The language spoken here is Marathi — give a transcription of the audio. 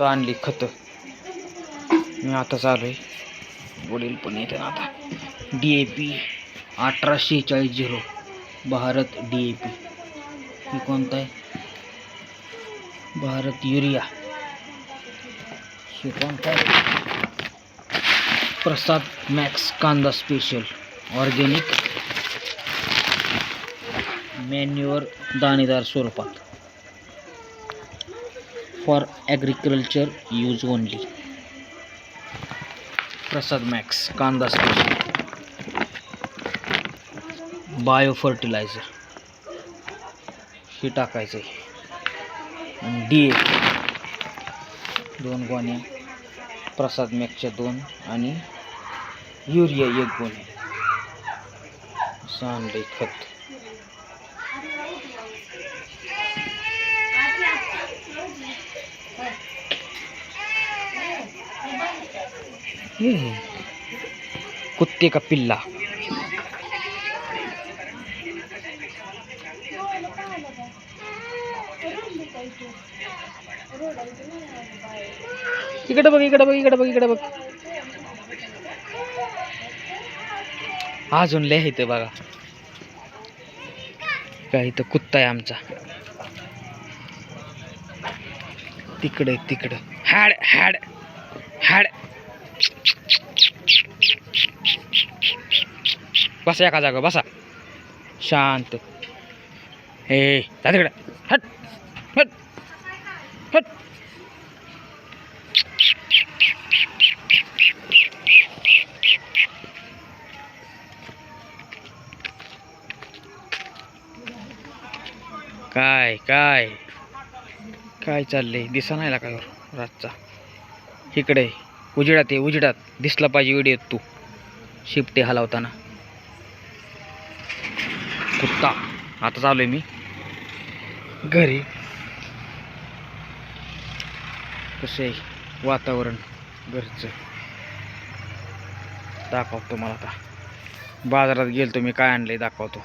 तर आणली खतं मी आता चालू आहे. वडील पण येते आता. डी ए पी अठरा शेहेचाळीस zero. Bharat D A P ही कोणता आहे? भारत युरिया. हे प्रसाद मॅक्स कांदा स्पेशल ऑर्गेनिक मॅन्युअर दाणेदार स्वरूपात. For agriculture use only. Prasad max कांदा स्पेशल. बायो फर्टिलायझर हे टाकायचं आहे आणि डी ए. दोन गोण्या. प्रसाद मॅक्सच्या दोन आणि युरिया एक गोणी असं खत. कुत्ते का पिल्ला. इकडे बघ इकडे बघ इकडे बघ इकडे बघ. अजून लय इथं बघा. काय इथं कुत्ता आहे आमचा. तिकडे तिकडं. हॅड हॅड हॅड. बसा एका जागा बसा. शांत. हे जा तिकडे. हट हट हट. काय काय? काय चाललंय? दिसा नाही का रातचा? इकडे. उजिडात आहे उजिडात. दिसला पाहिजे व्हिडिओ तू. शिपटे हलवताना. कुत्ता. आता चालू आहे मी. घरी. कसं आहे? वातावरण. घरचं. दाखवतो मला आता. बाजारात गेलतो मी काय आणलंय दाखवतो.